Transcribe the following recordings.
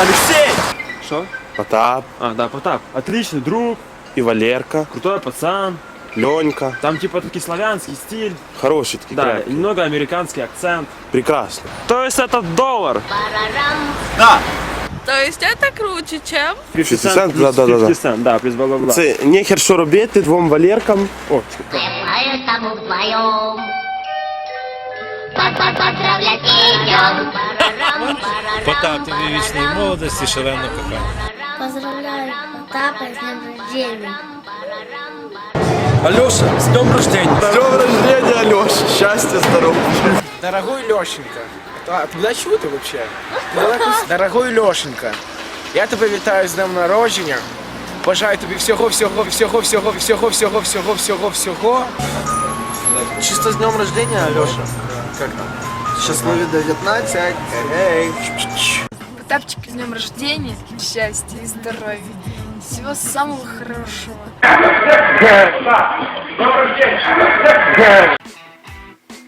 Алексей! Что? Потап А, да, Потап. Отличный друг, и Валерка, крутой пацан. Ленька. Там типа такой славянский стиль. Хороший такие. Да, крепкие. и немного американский акцент. Прекрасно. То есть это доллар. То есть это круче, чем? 50 cent? плюс Да, да, да, да. 50 cent, да, плюс бла-бла-бла. Це нехер що робити двом Валеркам. О, Поэтому вдвоем Поздравлять идем Потап, тобі вічної молодості, шалено кохання. Поздравляю Потапа с днем рождения. Алеша, с днем рождения! З днем рождения, Леша! Щастя, здоров'я! Дорогой Лешенька, а ты куда чего ты вообще? Далеко Дорогой Лешенька, я тебе вітаю з днем народження. Бажаю тобі всього, всього, всього, всього, всього, всього, всього, всього, всього. Чисто з днем рождения, Алеша. Как там? Щасливі 19. Ей. Потапчик, с днем рождения, счастья и здоровья. Всего самого хорошего.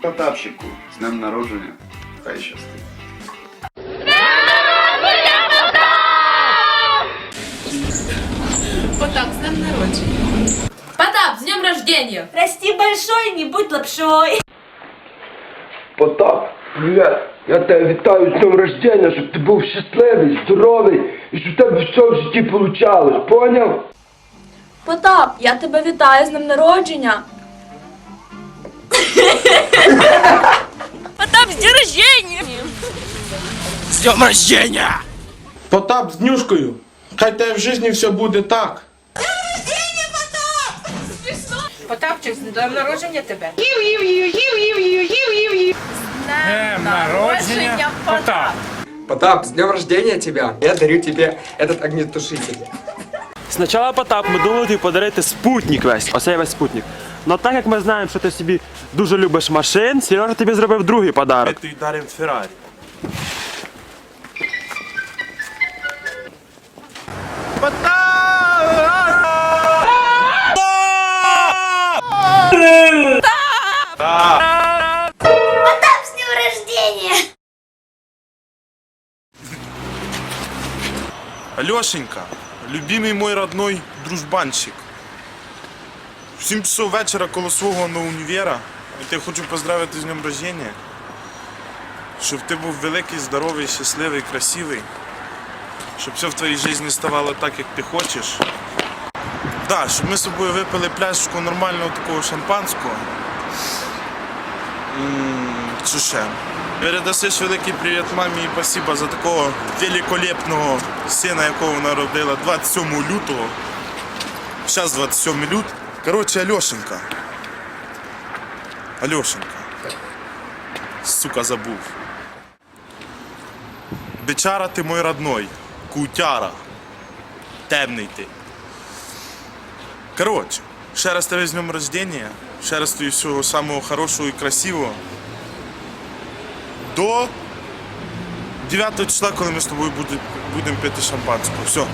Потапчику, з днем народження. Хай щастить. Потап, с днем народжения. Потап, с днем рождения. Расти большой, не будь лапшой. Потап, привіт! Я тебе вітаю з днем рождения, щоб ти був щасливий, здоровий і щоб в тебе все в житті получалось, поняв? Потап, я тебе вітаю з днем народження. Потап, с днем рождения. З днем рождения! Потап з днюшкою. Хай тебе в житті все буде так. Потапчик, с днем народжения тебя. Днем народження, Потап! Потап, с днем рождения тебя! Я дарю тебе этот огнетушитель. Спочатку Потап, ми думали тобі подарити спутник весь, оцей весь спутник. Но так як ми знаємо, що ти собі дуже любиш машин, Сережа тобі зробив другий подарок. Тобі дарим Феррарі. Алешенька, любимий мой родной дружбанчик. В 7 часов вечора коло свого на універа. І тебе хочу поздравити з днем рождения. Щоб ти був великий, здоровий, щасливий, красивий. Щоб все в твоїй житті ставало так, як ти хочеш. Да, щоб ми з собою випили пляшечку нормального такого шампанського. Що ще? Передасиш великий привіт мамі і спасибо за такого великолепного сина, якого вона родила 27 лютого. Зараз 27 лют. Коротше, Альошенька. Альошенька. Сука, забув. Бичара ти мой родной. Кутяра. Темний ти. Коротше, ще раз тебе з днем рождения. Ще раз тобі всього самого хорошого і красивого. До 9 числа, коли ми з тобою буде- будемо пити шампанського. Все.